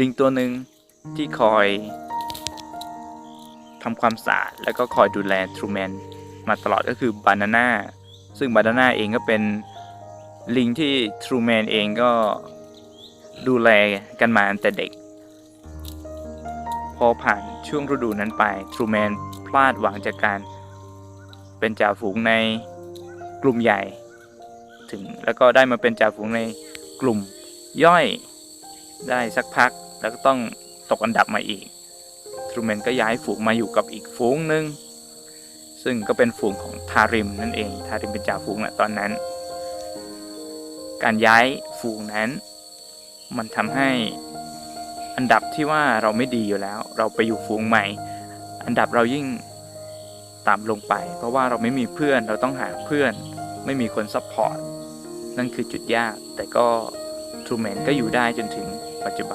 ลิงตัวหนึ่งที่คอยทำความสะอาดแล้วก็คอยดูแลทรูแมนมาตลอดก็คือบานาน่าซึ่งบานาน่าเองก็เป็นลิงที่ทรูแมนเองก็ดูแลกันมาตั้งแต่เด็ก พอผ่านช่วงฤดูนั้นไปทรูแมนพลาดหวังจากการเป็นจ่าฝูงในกลุ่มใหญ่ ถึงแล้วก็ได้มาเป็นจ่าฝูงในกลุ่มย่อย ได้สักพักแล้วก็ต้องตกอันดับมาอีกทรูแมนก็ย้ายฝูงมาอยู่กับอีกฝูงหนึ่งซึ่งก็เป็นฝูงของทาริมนั่นเอง ทาริมเป็นจ่าฝูงแหละตอนนั้น การย้ายฝูงนั้น มันทำให้อันดับที่ว่าเราไม่ดีอยู่แล้ว เราไปอยู่ฝูงใหม่ อันดับเรายิ่งต่ำลงไป เพราะว่าเราไม่มีเพื่อนเราต้องหาเพื่อน ไม่มีคนซัพพอร์ตนั่นคือจุดยาก แต่ก็ทรูแมนก็อยู่ได้จนถึง ปัจจุบัน